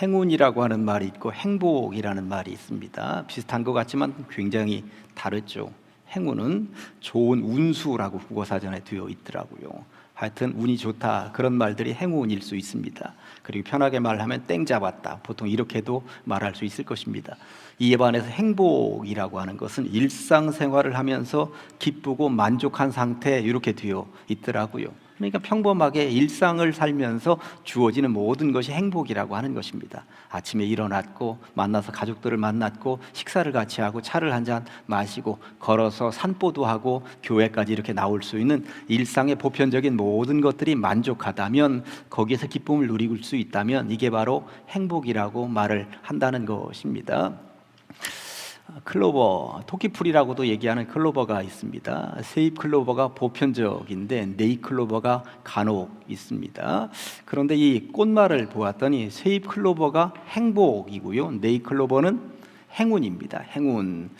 행운이라고 하는 말이 있고 행복이라는 말이 있습니다. 비슷한 것 같지만 굉장히 다르죠. 행운은 좋은 운수라고 국어사전에 되어 있더라고요. 하여튼 운이 좋다 그런 말들이 행운일 수 있습니다. 그리고 편하게 말하면 땡 잡았다 보통 이렇게도 말할 수 있을 것입니다. 이에 반해서 행복이라고 하는 것은 일상생활을 하면서 기쁘고 만족한 상태 이렇게 되어 있더라고요. 그러니까 평범하게 일상을 살면서 주어지는 모든 것이 행복이라고 하는 것입니다. 아침에 일어났고 만나서 가족들을 만났고 식사를 같이 하고 차를 한 잔 마시고 걸어서 산보도 하고 교회까지 이렇게 나올 수 있는 일상의 보편적인 모든 것들이 만족하다면 거기에서 기쁨을 수 있다면 이게 바로 행복이라고 말을 한다는 것입니다. 클로버, 토끼풀이라고도 얘기하는 클로버가 있습니다. 세잎 클로버가 보편적인데 네잎 클로버가 간혹 있습니다. 그런데 이 꽃말을 보았더니 세잎 클로버가 행복이고요. 네잎 클로버는 행운입니다. 행운.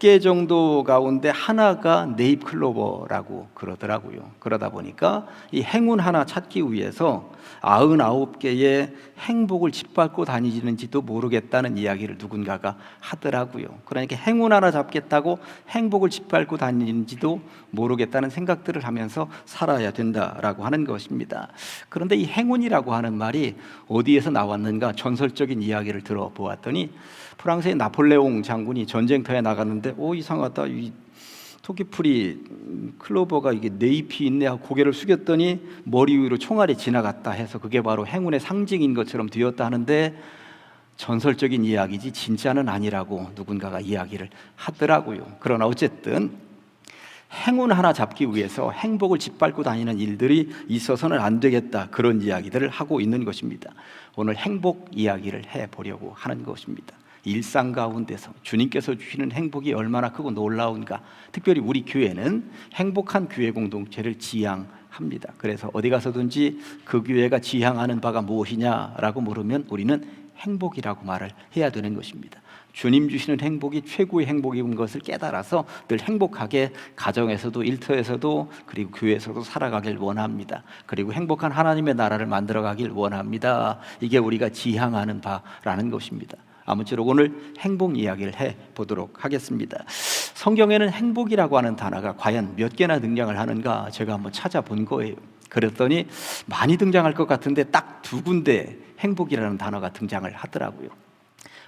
100개 정도 가운데 하나가 네잎 클로버라고 그러더라고요. 그러다 보니까 이 행운 하나 찾기 위해서 99개의 행복을 짓밟고 다니는지도 모르겠다는 이야기를 누군가가 하더라고요. 그러니까 행운 하나 잡겠다고 행복을 짓밟고 다니는지도 모르겠다는 생각들을 하면서 살아야 된다라고 하는 것입니다. 그런데 이 행운이라고 하는 말이 어디에서 나왔는가 전설적인 이야기를 들어보았더니 프랑스의 나폴레옹 장군이 전쟁터에 나갔는데 오 이상하다 이 토끼풀이 클로버가 이게 네 잎이 있네 하고 고개를 숙였더니 머리 위로 총알이 지나갔다 해서 그게 바로 행운의 상징인 것처럼 되었다 하는데 전설적인 이야기지 진짜는 아니라고 누군가가 이야기를 하더라고요. 그러나 어쨌든 행운 하나 잡기 위해서 행복을 짓밟고 다니는 일들이 있어서는 안 되겠다 그런 이야기들을 하고 있는 것입니다. 오늘 행복 이야기를 해 보려고 하는 것입니다. 일상 가운데서 주님께서 주시는 행복이 얼마나 크고 놀라운가. 특별히 우리 교회는 행복한 교회 공동체를 지향합니다. 그래서 어디 가서든지 그 교회가 지향하는 바가 무엇이냐라고 물으면 우리는 행복이라고 말을 해야 되는 것입니다. 주님 주시는 행복이 최고의 행복인 것을 깨달아서 늘 행복하게 가정에서도 일터에서도 그리고 교회에서도 살아가길 원합니다. 그리고 행복한 하나님의 나라를 만들어 가길 원합니다. 이게 우리가 지향하는 바라는 것입니다. 아무쪼록 오늘 행복 이야기를 해 보도록 하겠습니다. 성경에는 행복이라고 하는 단어가 과연 몇 개나 등장을 하는가 제가 한번 찾아본 거예요. 그랬더니 많이 등장할 것 같은데 딱 두 군데 행복이라는 단어가 등장을 하더라고요.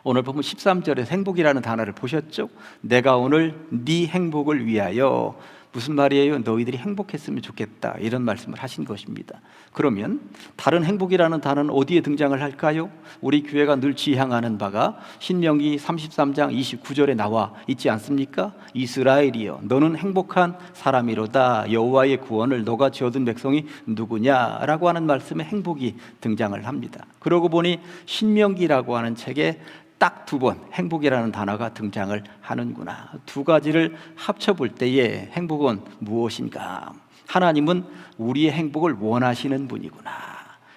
오늘 보면 13절에 행복이라는 단어를 보셨죠? 내가 오늘 네 행복을 위하여 무슨 말이에요? 너희들이 행복했으면 좋겠다. 이런 말씀을 하신 것입니다. 그러면 다른 행복이라는 단어는 어디에 등장을 할까요? 우리 교회가 늘 지향하는 바가 신명기 33장 29절에 나와 있지 않습니까? 이스라엘이여 너는 행복한 사람이로다. 여호와의 구원을 너가 지어둔 백성이 누구냐라고 하는 말씀에 행복이 등장을 합니다. 그러고 보니 신명기라고 하는 책에 딱 두 번 행복이라는 단어가 등장을 하는구나. 두 가지를 합쳐 볼 때에 행복은 무엇인가? 하나님은 우리의 행복을 원하시는 분이구나.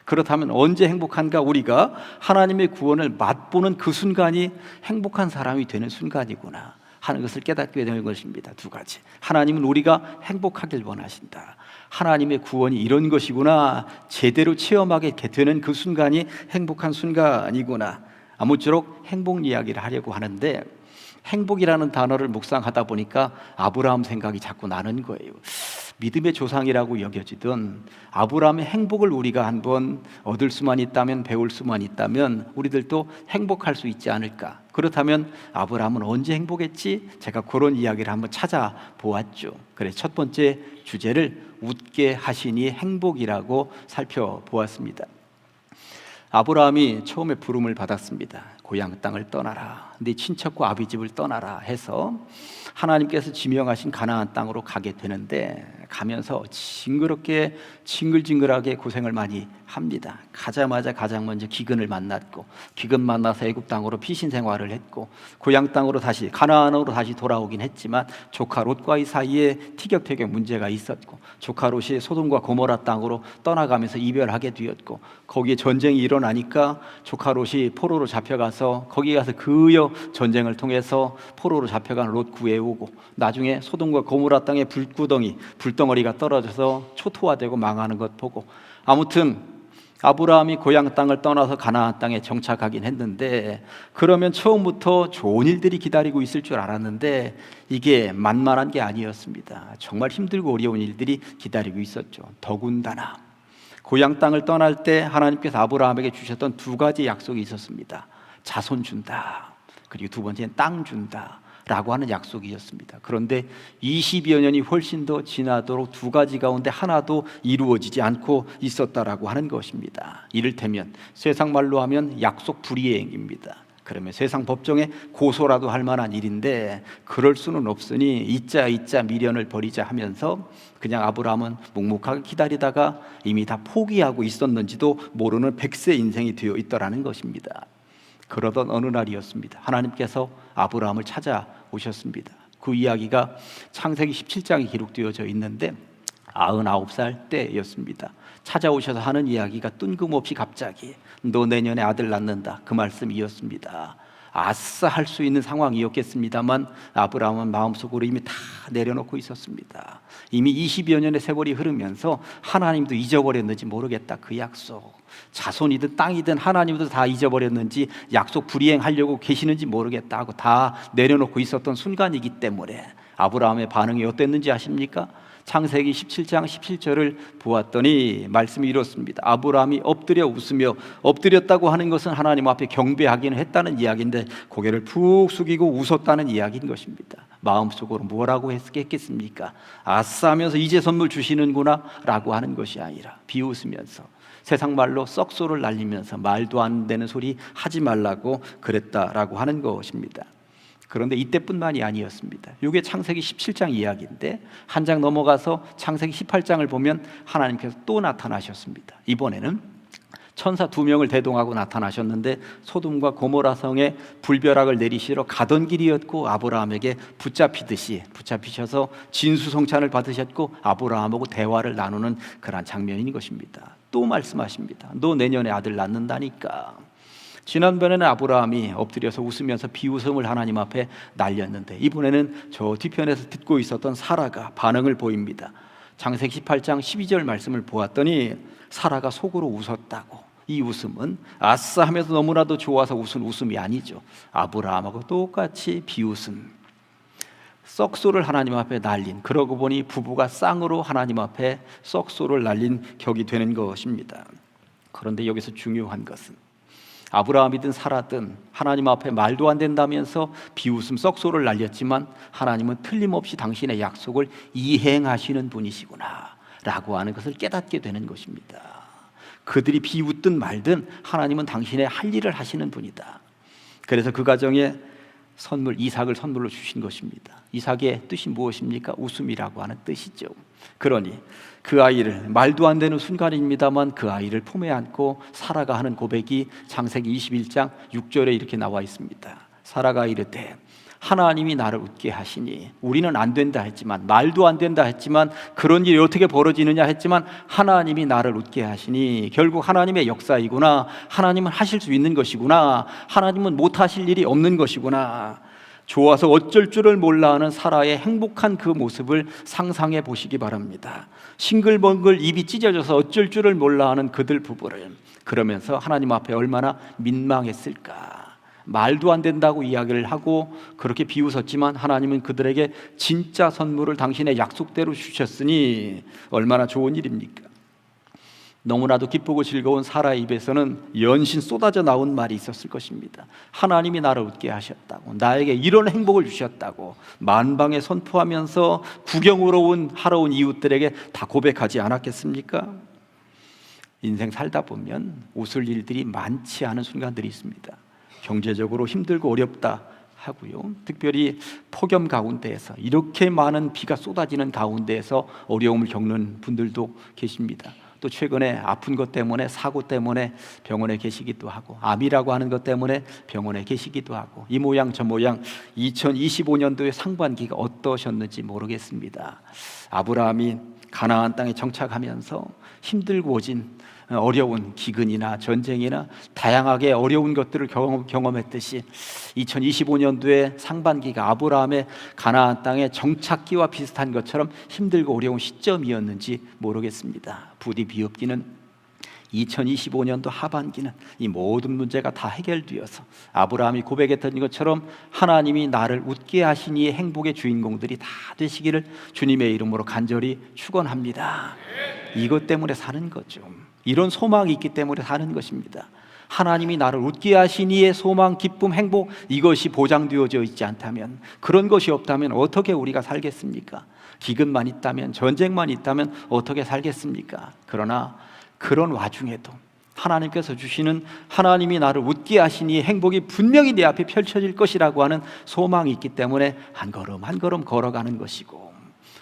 그렇다면 언제 행복한가? 우리가 하나님의 구원을 맛보는 그 순간이 행복한 사람이 되는 순간이구나. 하는 것을 깨닫게 되는 것입니다. 두 가지. 하나님은 우리가 행복하길 원하신다. 하나님의 구원이 이런 것이구나. 제대로 체험하게 되는 그 순간이 행복한 순간이구나. 아무쪼록 행복 이야기를 하려고 하는데 행복이라는 단어를 묵상하다 보니까 아브라함 생각이 자꾸 나는 거예요. 믿음의 조상이라고 여겨지던 아브라함의 행복을 우리가 한번 얻을 수만 있다면 배울 수만 있다면 우리들도 행복할 수 있지 않을까. 그렇다면 아브라함은 언제 행복했지? 제가 그런 이야기를 한번 찾아보았죠. 그래서 첫 번째 주제를 웃게 하시니 행복이라고 살펴보았습니다. 아브라함이 처음에 부름을 받았습니다. 고향 땅을 떠나라. 네 친척과 아비 집을 떠나라 해서 하나님께서 지명하신 가나안 땅으로 가게 되는데 가면서 징그럽게 징글징글하게 고생을 많이 합니다. 가자마자 가장 먼저 기근을 만났고 기근 만나서 애굽 땅으로 피신 생활을 했고 고향 땅으로 다시 가나안으로 다시 돌아오긴 했지만 조카 롯과의 사이에 티격태격 문제가 있었고 조카 롯이 소돔과 고모라 땅으로 떠나가면서 이별하게 되었고 거기에 전쟁이 일어나 니까 조카 롯이 포로로 잡혀가서 거기 가서 그여 전쟁을 통해서 포로로 잡혀간 롯 구해오고 나중에 소돔과 고모라 땅에 불구덩이 불덩어리가 떨어져서 초토화되고 망하는 것 보고 아무튼 아브라함이 고향 땅을 떠나서 가나안 땅에 정착하긴 했는데 그러면 처음부터 좋은 일들이 기다리고 있을 줄 알았는데 이게 만만한 게 아니었습니다. 정말 힘들고 어려운 일들이 기다리고 있었죠. 더군다나 고향 땅을 떠날 때 하나님께서 아브라함에게 주셨던 두 가지 약속이 있었습니다. 자손 준다. 그리고 두 번째는 땅 준다. 라고 하는 약속이었습니다. 그런데 20여 년이 훨씬 더 지나도록 두 가지 가운데 하나도 이루어지지 않고 있었다라고 하는 것입니다. 이를테면 세상 말로 하면 약속 불이행입니다. 그러면 세상 법정에 고소라도 할 만한 일인데 그럴 수는 없으니 이자 이자 미련을 버리자 하면서 그냥 아브라함은 묵묵하게 기다리다가 이미 다 포기하고 있었는지도 모르는 백세 인생이 되어 있더라는 것입니다. 그러던 어느 날이었습니다. 하나님께서 아브라함을 찾아오셨습니다. 그 이야기가 창세기 17장에 기록되어져 있는데 99살 때였습니다. 찾아오셔서 하는 이야기가 뜬금없이 갑자기 너 내년에 아들 낳는다 그 말씀이었습니다. 아싸 할 수 있는 상황이었겠습니다만 아브라함은 마음속으로 이미 다 내려놓고 있었습니다. 이미 20여 년의 세월이 흐르면서 하나님도 잊어버렸는지 모르겠다 그 약속. 자손이든 땅이든 하나님도 다 잊어버렸는지 약속 불이행하려고 계시는지 모르겠다 하고 다 내려놓고 있었던 순간이기 때문에 아브라함의 반응이 어땠는지 아십니까? 창세기 17장 17절을 보았더니 말씀이 이렇습니다. 아브라함이 엎드려 웃으며 엎드렸다고 하는 것은 하나님 앞에 경배하기는 했다는 이야기인데 고개를 푹 숙이고 웃었다는 이야기인 것입니다. 마음속으로 뭐라고 했겠습니까? 아싸 하면서 이제 선물 주시는구나 라고 하는 것이 아니라 비웃으면서 세상 말로 썩소를 날리면서 말도 안 되는 소리 하지 말라고 그랬다라고 하는 것입니다. 그런데 이때뿐만이 아니었습니다. 이게 창세기 17장 이야기인데 한 장 넘어가서 창세기 18장을 보면 하나님께서 또 나타나셨습니다. 이번에는 천사 두 명을 대동하고 나타나셨는데 소돔과 고모라 성에 불벼락을 내리시러 가던 길이었고 아브라함에게 붙잡히듯이 붙잡히셔서 진수성찬을 받으셨고 아브라함하고 대화를 나누는 그러한 장면인 것입니다. 또 말씀하십니다. 너 내년에 아들 낳는다니까. 지난번에는 아브라함이 엎드려서 웃으면서 비웃음을 하나님 앞에 날렸는데 이번에는 저 뒤편에서 듣고 있었던 사라가 반응을 보입니다. 장세기 18장 12절 말씀을 보았더니 사라가 속으로 웃었다고. 이 웃음은 아싸 하면서 너무나도 좋아서 웃은 웃음이 아니죠. 아브라함하고 똑같이 비웃음. 썩소를 하나님 앞에 날린 그러고 보니 부부가 쌍으로 하나님 앞에 썩소를 날린 격이 되는 것입니다. 그런데 여기서 중요한 것은 아브라함이든 사라든 하나님 앞에 말도 안 된다면서 비웃음 썩소를 날렸지만 하나님은 틀림없이 당신의 약속을 이행하시는 분이시구나 라고 하는 것을 깨닫게 되는 것입니다. 그들이 비웃든 말든 하나님은 당신의 할 일을 하시는 분이다. 그래서 그 가정에 선물 이삭을 선물로 주신 것입니다. 이삭의 뜻이 무엇입니까? 웃음이라고 하는 뜻이죠. 그러니 그 아이를 말도 안 되는 순간입니다만 그 아이를 품에 안고 사라가 하는 고백이 창세기 21장 6절에 이렇게 나와 있습니다. 사라가 이르되 하나님이 나를 웃게 하시니 우리는 안 된다 했지만 말도 안 된다 했지만 그런 일이 어떻게 벌어지느냐 했지만 하나님이 나를 웃게 하시니 결국 하나님의 역사이구나 하나님은 하실 수 있는 것이구나 하나님은 못 하실 일이 없는 것이구나 좋아서 어쩔 줄을 몰라 하는 사라의 행복한 그 모습을 상상해 보시기 바랍니다. 싱글벙글 입이 찢어져서 어쩔 줄을 몰라 하는 그들 부부를 그러면서 하나님 앞에 얼마나 민망했을까. 말도 안 된다고 이야기를 하고 그렇게 비웃었지만 하나님은 그들에게 진짜 선물을 당신의 약속대로 주셨으니 얼마나 좋은 일입니까? 너무나도 기쁘고 즐거운 사라의 입에서는 연신 쏟아져 나온 말이 있었을 것입니다. 하나님이 나를 웃게 하셨다고, 나에게 이런 행복을 주셨다고, 만방에 선포하면서 구경으로 온 하러 온 이웃들에게 다 고백하지 않았겠습니까? 인생 살다 보면 웃을 일들이 많지 않은 순간들이 있습니다. 경제적으로 힘들고 어렵다 하고요. 특별히 폭염 가운데에서 이렇게 많은 비가 쏟아지는 가운데에서 어려움을 겪는 분들도 계십니다. 또 최근에 아픈 것 때문에 사고 때문에 병원에 계시기도 하고 암이라고 하는 것 때문에 병원에 계시기도 하고 이 모양 저 모양 2025년도의 상반기가 어떠셨는지 모르겠습니다. 아브라함이 가나안 땅에 정착하면서 힘들고 오진 어려운 기근이나 전쟁이나 다양하게 어려운 것들을 경험, 했듯이 2025년도에 상반기가 아브라함의 가나안 땅의 정착기와 비슷한 것처럼 힘들고 어려운 시점이었는지 모르겠습니다. 부디 비옵기는 2025년도 하반기는 이 모든 문제가 다 해결되어서 아브라함이 고백했던 것처럼 하나님이 나를 웃게 이의 행복의 주인공들이 다 되시기를 주님의 이름으로 간절히 축원합니다. 이것 때문에 사는 거죠. 이런 소망이 있기 때문에 사는 것입니다. 하나님이 나를 웃게 하신 이의 소망, 기쁨, 행복 이것이 보장되어져 있지 않다면 그런 것이 없다면 어떻게 우리가 살겠습니까? 기근만 있다면 전쟁만 있다면 어떻게 살겠습니까? 그러나 그런 와중에도 하나님께서 주시는 하나님이 나를 웃게 이 행복이 분명히 내 앞에 펼쳐질 것이라고 하는 소망이 있기 때문에 한 걸음 한 걸음 걸어가는 것이고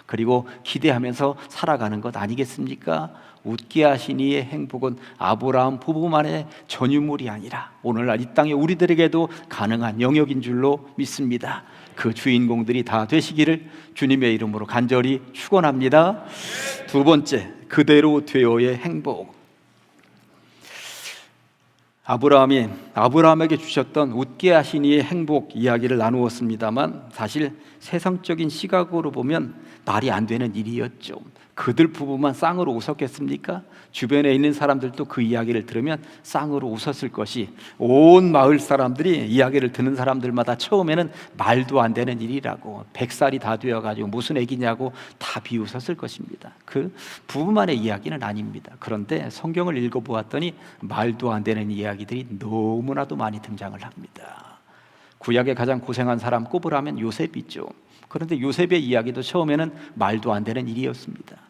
그리고 기대하면서 살아가는 것 아니겠습니까? 웃게 하신 이의 행복은 아브라함 부부만의 전유물이 아니라 오늘날 이 땅에 우리들에게도 가능한 영역인 줄로 믿습니다. 그 주인공들이 다 되시기를 주님의 이름으로 간절히 축원합니다. 두 번째, 그대로 되어의 행복. 아브라함이 아브라함에게 주셨던 웃게 하신 이의 행복 이야기를 나누었습니다만 사실 세상적인 시각으로 보면 말이 안 되는 일이었죠. 그들 부부만 쌍으로 웃었겠습니까? 주변에 있는 사람들도 그 이야기를 들으면 쌍으로 웃었을 것이 온 마을 사람들이 이야기를 듣는 사람들마다 처음에는 말도 안 되는 일이라고 백살이 다 되어 가지고 무슨 얘기냐고 다 비웃었을 것입니다. 그 부부만의 이야기는 아닙니다. 그런데 성경을 읽어 보았더니 말도 안 되는 이야기들이 너무나도 많이 등장을 합니다. 구약에 가장 고생한 사람 꼽으라면 요셉이죠. 그런데 요셉의 이야기도 처음에는 말도 안 되는 일이었습니다.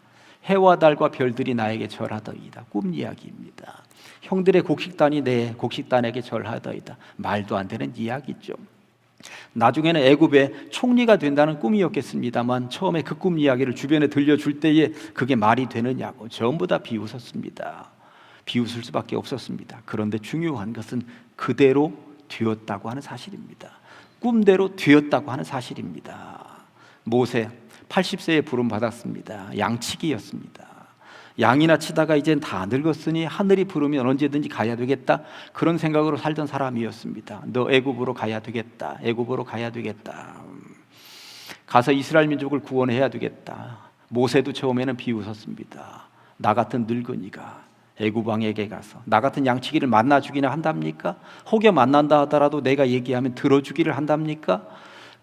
해와 달과 별들이 나에게 절하더이다. 꿈 이야기입니다. 형들의 곡식단이 내 곡식단에게 절하더이다. 말도 안 되는 이야기죠. 나중에는 애굽의 총리가 된다는 꿈이었겠습니다만 처음에 그 꿈 이야기를 주변에 들려줄 때에 그게 말이 되느냐고 전부 다 비웃었습니다. 비웃을 수밖에 없었습니다. 그런데 중요한 것은 그대로 되었다고 하는 사실입니다. 꿈대로 되었다고 하는 사실입니다. 모세 80세에 부름 받았습니다. 양치기였습니다. 양이나 치다가 이젠 다 늙었으니 하늘이 부르면 언제든지 가야 되겠다 그런 생각으로 살던 사람이었습니다. 너 애굽으로 가야 되겠다. 애굽으로 가야 되겠다. 가서 이스라엘 민족을 구원해야 되겠다. 모세도 처음에는 비웃었습니다. 나 같은 늙은이가 애굽 왕에게 가서 나 같은 양치기를 만나 주기나 한답니까? 혹여 만난다 하더라도 내가 얘기하면 들어 주기를 한답니까?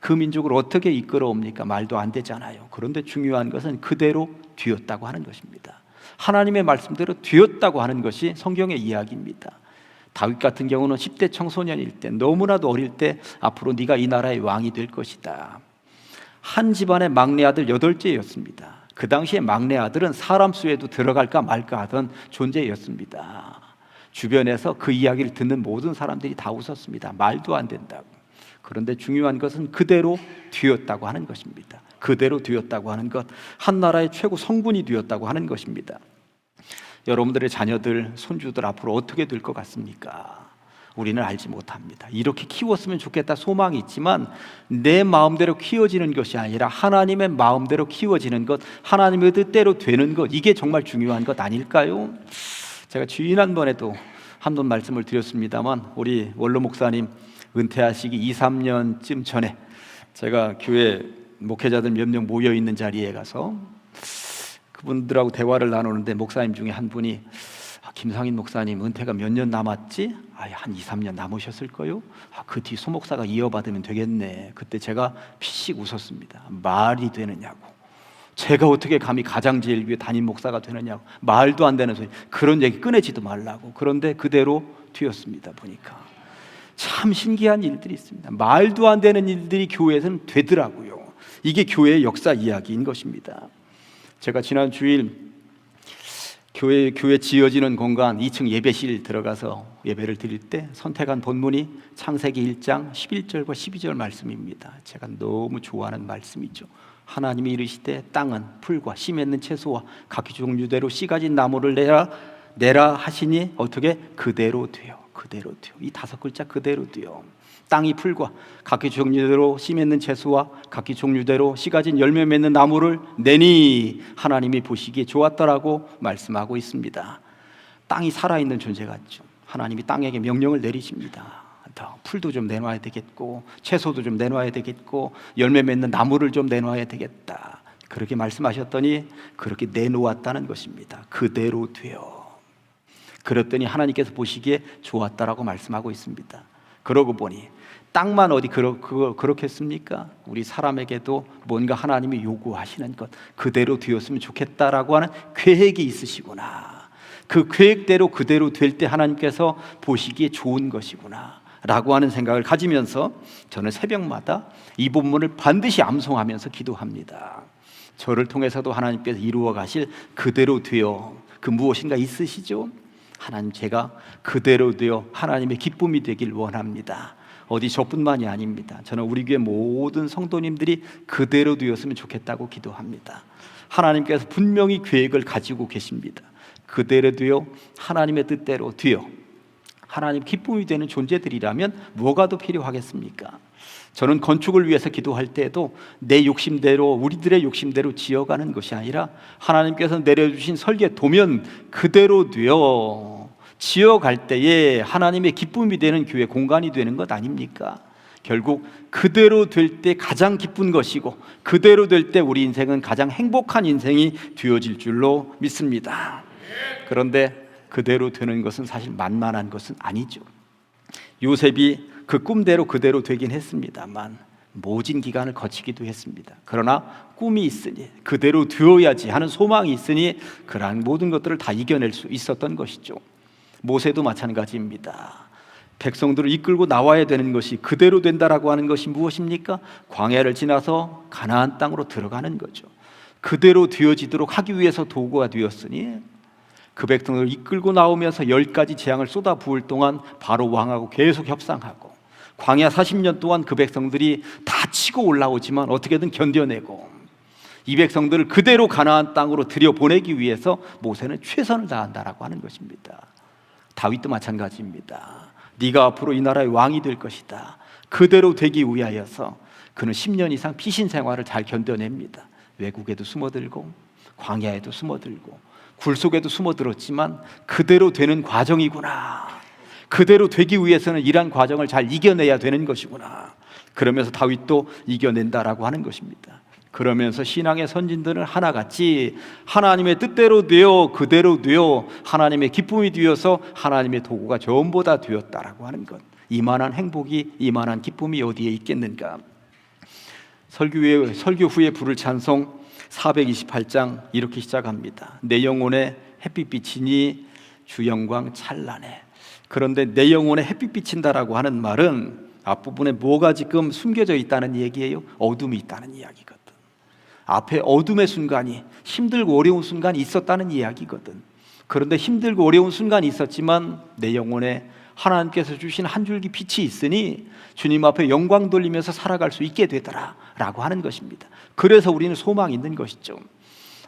그 민족을 어떻게 이끌어옵니까? 말도 안 되잖아요. 그런데 중요한 것은 그대로 뒤었다고 하는 것입니다. 하나님의 말씀대로 뒤었다고 하는 것이 성경의 이야기입니다. 다윗 같은 경우는 10대 청소년일 때 너무나도 어릴 때 앞으로 네가 이 나라의 왕이 될 것이다. 한 집안의 막내 아들 여덟째였습니다. 그 당시에 막내 아들은 사람 수에도 들어갈까 말까 하던 존재였습니다. 주변에서 그 이야기를 듣는 모든 사람들이 다 웃었습니다. 말도 안 된다고. 그런데 중요한 것은 그대로 되었다고 하는 것입니다. 그대로 되었다고 하는 것, 한 나라의 최고 성군이 되었다고 하는 것입니다. 여러분들의 자녀들, 손주들 앞으로 어떻게 될 것 같습니까? 우리는 알지 못합니다. 이렇게 키웠으면 좋겠다 소망이 있지만 내 마음대로 키워지는 것이 아니라 하나님의 마음대로 키워지는 것, 하나님의 뜻대로 되는 것, 이게 정말 중요한 것 아닐까요? 제가 지난번에도 한번 말씀을 드렸습니다만 우리 원로 목사님 은퇴하시기 2, 3년쯤 전에 제가 교회 목회자들 몇 명 모여 있는 자리에 가서 그분들하고 대화를 나누는데 목사님 중에 한 분이 아, 김상인 목사님 은퇴가 몇 년 남았지? 아, 한 2, 3년 남으셨을 거요? 아, 그뒤 소목사가 이어받으면 되겠네. 그때 제가 피식 웃었습니다. 말이 되느냐고. 제가 어떻게 감히 가장제일교회 담임 목사가 되느냐고. 말도 안 되는 소리. 그런 얘기 꺼내지도 말라고. 그런데 그대로 튀었습니다. 보니까. 참 신기한 일들이 있습니다. 말도 안 되는 일들이 교회에서는 되더라고요. 이게 교회의 역사 이야기인 것입니다. 제가 지난 주일 교회 교회 지어지는 공간 2층 예배실 들어가서 예배를 드릴 때 선택한 본문이 창세기 1장 11절과 12절 말씀입니다. 제가 너무 좋아하는 말씀이죠. 하나님이 이르시되 땅은 풀과 씨 맺는 채소와 각기 종류대로 씨 가진 나무를 내라 내라 하시니 어떻게 그대로 돼요. 그대로 돼요. 이 다섯 글자 그대로 돼요. 땅이 풀과 각기 종류대로 씨 맺는 채소와 각기 종류대로 씨 가진 열매 맺는 나무를 내니 하나님이 보시기에 좋았더라고 말씀하고 있습니다. 땅이 살아있는 존재 같죠. 하나님이 땅에게 명령을 내리십니다. 더 풀도 좀 내놔야 되겠고 채소도 좀 내놔야 되겠고 열매 맺는 나무를 좀 내놔야 되겠다. 그렇게 말씀하셨더니 그렇게 내놓았다는 것입니다. 그대로 되어. 그랬더니 하나님께서 보시기에 좋았다라고 말씀하고 있습니다. 그러고 보니 땅만 어디 그러, 그거, 그렇겠습니까? 우리 사람에게도 뭔가 하나님이 요구하시는 것 그대로 되었으면 좋겠다라고 하는 계획이 있으시구나. 그 계획대로 그대로 될 때 하나님께서 보시기에 좋은 것이구나. 라고 하는 생각을 가지면서 저는 새벽마다 이 본문을 반드시 암송하면서 기도합니다. 저를 통해서도 하나님께서 이루어 가실 그대로 되어 그 무엇인가 있으시죠? 하나님 제가 그대로 되어 하나님의 기쁨이 되길 원합니다. 어디 저뿐만이 아닙니다. 저는 우리 교회 모든 성도님들이 그대로 되었으면 좋겠다고 기도합니다. 하나님께서 분명히 계획을 가지고 계십니다. 그대로 되어 하나님의 뜻대로 되어 하나님 기쁨이 되는 존재들이라면 뭐가 더 필요하겠습니까? 저는 건축을 위해서 기도할 때에도 내 욕심대로 우리들의 욕심대로 지어가는 것이 아니라 하나님께서 내려주신 설계 도면 그대로 되어 지어갈 때에 하나님의 기쁨이 되는 교회 공간이 되는 것 아닙니까? 결국 그대로 될 때 가장 기쁜 것이고 그대로 될 때 우리 인생은 가장 행복한 인생이 되어질 줄로 믿습니다. 그런데 그대로 되는 것은 사실 만만한 것은 아니죠. 요셉이 그 꿈대로 그대로 되긴 했습니다만 모진 기간을 거치기도 했습니다. 그러나 꿈이 있으니 그대로 되어야지 하는 소망이 있으니 그러한 모든 것들을 다 이겨낼 수 있었던 것이죠. 모세도 마찬가지입니다. 백성들을 이끌고 나와야 되는 것이 그대로 된다라고 하는 것이 무엇입니까? 광야를 지나서 가나안 땅으로 들어가는 거죠. 그대로 되어지도록 하기 위해서 도구가 되었으니 그 백성을 이끌고 나오면서 열 가지 재앙을 쏟아 부을 동안 바로 왕하고 계속 협상하고 광야 40년 동안 그 백성들이 다 치고 올라오지만 어떻게든 견뎌내고 이 백성들을 그대로 가나안 땅으로 들여 보내기 위해서 모세는 최선을 다한다라고 하는 것입니다. 다윗도 마찬가지입니다. 네가 앞으로 이 나라의 왕이 될 것이다. 그대로 되기 위하여서 그는 10년 이상 피신 생활을 잘 견뎌냅니다. 외국에도 숨어들고 광야에도 숨어들고 굴 속에도 숨어들었지만 그대로 되는 과정이구나. 그대로 되기 위해서는 이러한 과정을 잘 이겨내야 되는 것이구나. 그러면서 다윗도 이겨낸다라고 하는 것입니다. 그러면서 신앙의 선진들은 하나같이 하나님의 뜻대로 되어 그대로 되어 하나님의 기쁨이 되어서 하나님의 도구가 전보다 되었다라고 하는 것. 이만한 행복이 이만한 기쁨이 어디에 있겠는가? 설교 후에 설교 후에 부를 찬송 428장 이렇게 시작합니다. 내 영혼에 햇빛 비치니 주 영광 찬란해. 그런데 내 영혼에 햇빛 비친다라고 하는 말은 앞부분에 뭐가 지금 숨겨져 있다는 얘기예요? 어둠이 있다는 이야기거든. 앞에 어둠의 순간이 힘들고 어려운 순간이 있었다는 이야기거든. 그런데 힘들고 어려운 순간이 있었지만 내 영혼에 하나님께서 주신 한 줄기 빛이 있으니 주님 앞에 영광 돌리면서 살아갈 수 있게 되더라라고 하는 것입니다. 그래서 우리는 소망이 있는 것이죠.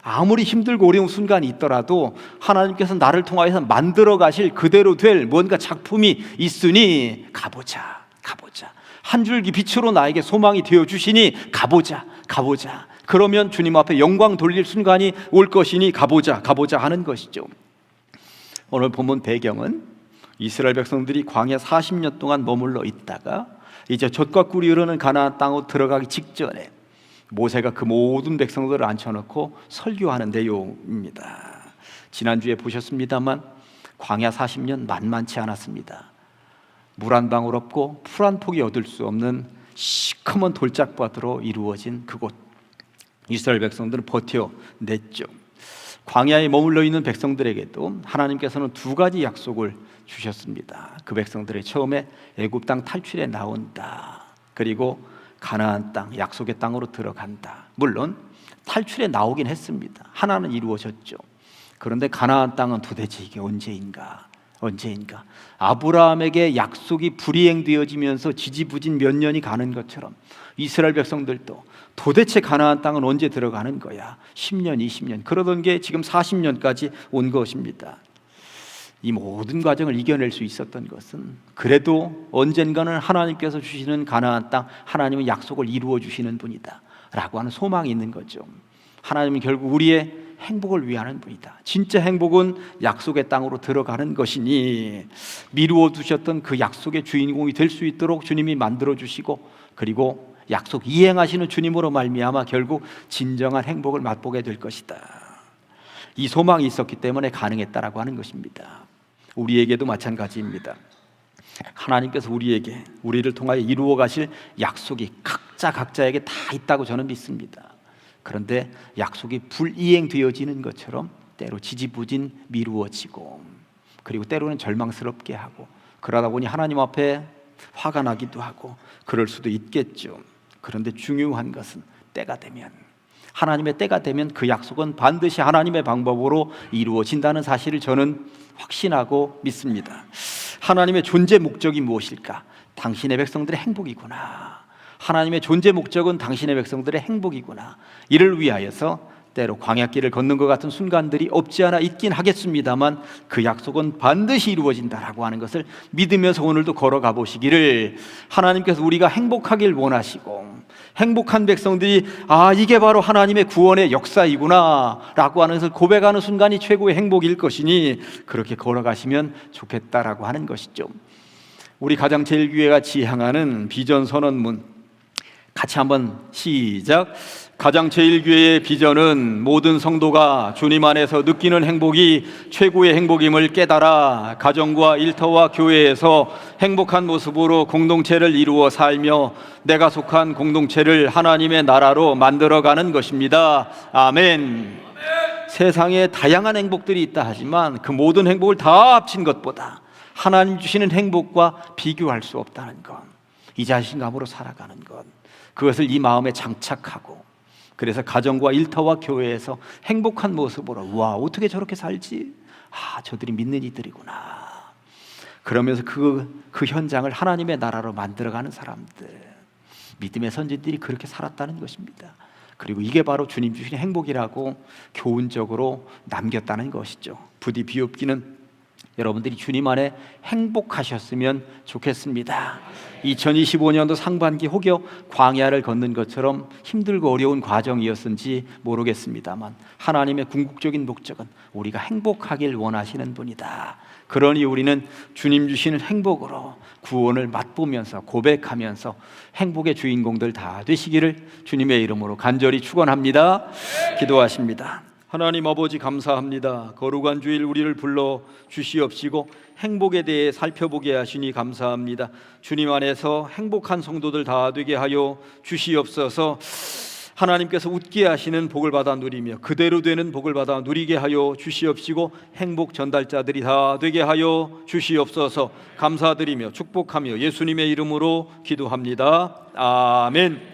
아무리 힘들고 어려운 순간이 있더라도 하나님께서 나를 통하여서 만들어 가실 그대로 될 뭔가 작품이 있으니 가보자. 가보자. 한 줄기 빛으로 나에게 소망이 되어 주시니 가보자. 가보자. 그러면 주님 앞에 영광 돌릴 순간이 올 것이니 가보자. 가보자 하는 것이죠. 오늘 본문 배경은 이스라엘 백성들이 광야 40년 동안 머물러 있다가 이제 젖과 꿀이 흐르는 가나안 땅으로 들어가기 직전에 모세가 그 모든 백성들을 앉혀놓고 설교하는 내용입니다. 지난주에 보셨습니다만 광야 40년 만만치 않았습니다. 물 한 방울 없고 풀한 폭이 얻을 수 없는 시커먼 돌짝밭으로 이루어진 그곳. 이스라엘 백성들은 버텨냈죠. 광야에 머물러 있는 백성들에게도 하나님께서는 두 가지 약속을 주셨습니다. 그 백성들의 처음에 애굽 땅 탈출에 나온다. 그리고 가나안 땅 약속의 땅으로 들어간다. 물론 탈출에 나오긴 했습니다. 하나는 이루어졌죠. 그런데 가나안 땅은 도대체 이게 언제인가? 언제인가? 아브라함에게 약속이 불이행되어지면서 지지부진 몇 년이 가는 것처럼 이스라엘 백성들도 도대체 가나안 땅은 언제 들어가는 거야? 10년, 20년. 그러던 게 지금 40년까지 온 것입니다. 이 모든 과정을 이겨낼 수 있었던 것은 그래도 언젠가는 하나님께서 주시는 가나안 땅 하나님은 약속을 이루어 주시는 분이다라고 하는 소망이 있는 거죠. 하나님은 결국 우리의 행복을 위하는 분이다. 진짜 행복은 약속의 땅으로 들어가는 것이니 미루어 두셨던 그 약속의 주인공이 될 수 있도록 주님이 만들어 주시고 그리고 약속 이행하시는 주님으로 말미암아 결국 진정한 행복을 맛보게 될 것이다. 이 소망이 있었기 때문에 가능했다라고 하는 것입니다. 우리에게도 마찬가지입니다. 하나님께서 우리에게 우리를 통하여 이루어 가실 약속이 각자 각자에게 다 있다고 저는 믿습니다. 그런데 약속이 불이행되어지는 것처럼 때로 지지부진 미루어지고 그리고 때로는 절망스럽게 하고 그러다 보니 하나님 앞에 화가 나기도 하고 그럴 수도 있겠죠. 그런데 중요한 것은 때가 되면 하나님의 때가 되면 그 약속은 반드시 하나님의 방법으로 이루어진다는 사실을 저는 확신하고 믿습니다. 하나님의 존재 목적이 무엇일까? 당신의 백성들의 행복이구나. 하나님의 존재 목적은 당신의 백성들의 행복이구나. 이를 위하여서 때로 광야길을 걷는 것 같은 순간들이 없지 않아 있긴 하겠습니다만 그 약속은 반드시 이루어진다라고 하는 것을 믿으면서 오늘도 걸어가 보시기를 하나님께서 우리가 행복하길 원하시고 행복한 백성들이 아 이게 바로 하나님의 구원의 역사이구나 라고 하는 것을 고백하는 순간이 최고의 행복일 것이니 그렇게 걸어가시면 좋겠다라고 하는 것이죠. 우리 가장 제일 교회가 지향하는 비전 선언문 같이 한번 시작. 가장 제일교회의 비전은 모든 성도가 주님 안에서 느끼는 행복이 최고의 행복임을 깨달아 가정과 일터와 교회에서 행복한 모습으로 공동체를 이루어 살며 내가 속한 공동체를 하나님의 나라로 만들어가는 것입니다. 아멘. 세상에 다양한 행복들이 있다 하지만 그 모든 행복을 다 합친 것보다 하나님 주시는 행복과 비교할 수 없다는 것. 이 자신감으로 살아가는 것. 그것을 이 마음에 장착하고 그래서 가정과 일터와 교회에서 행복한 모습으로 와 어떻게 저렇게 살지? 아 저들이 믿는 이들이구나. 그러면서 그, 그 현장을 하나님의 나라로 만들어가는 사람들 믿음의 선진들이 그렇게 살았다는 것입니다. 그리고 이게 바로 주님 주신 행복이라고 교훈적으로 남겼다는 것이죠. 부디 비옵기는 여러분들이 주님 안에 행복하셨으면 좋겠습니다. 2025년도 상반기 혹여 광야를 걷는 것처럼 힘들고 어려운 과정이었는지 모르겠습니다만 하나님의 궁극적인 목적은 우리가 행복하길 원하시는 분이다. 그러니 우리는 주님 주시는 행복으로 구원을 맛보면서 고백하면서 행복의 주인공들 다 되시기를 주님의 이름으로 간절히 축원합니다. 기도하십니다. 하나님 아버지 감사합니다. 거룩한 주일 우리를 불러 주시옵시고 행복에 대해 살펴보게 하시니 감사합니다. 주님 안에서 행복한 성도들 다 되게 하여 주시옵소서. 하나님께서 웃게 하시는 복을 받아 누리며 그대로 되는 복을 받아 누리게 하여 주시옵시고 행복 전달자들이 다 되게 하여 주시옵소서. 감사드리며 축복하며 예수님의 이름으로 기도합니다. 아멘.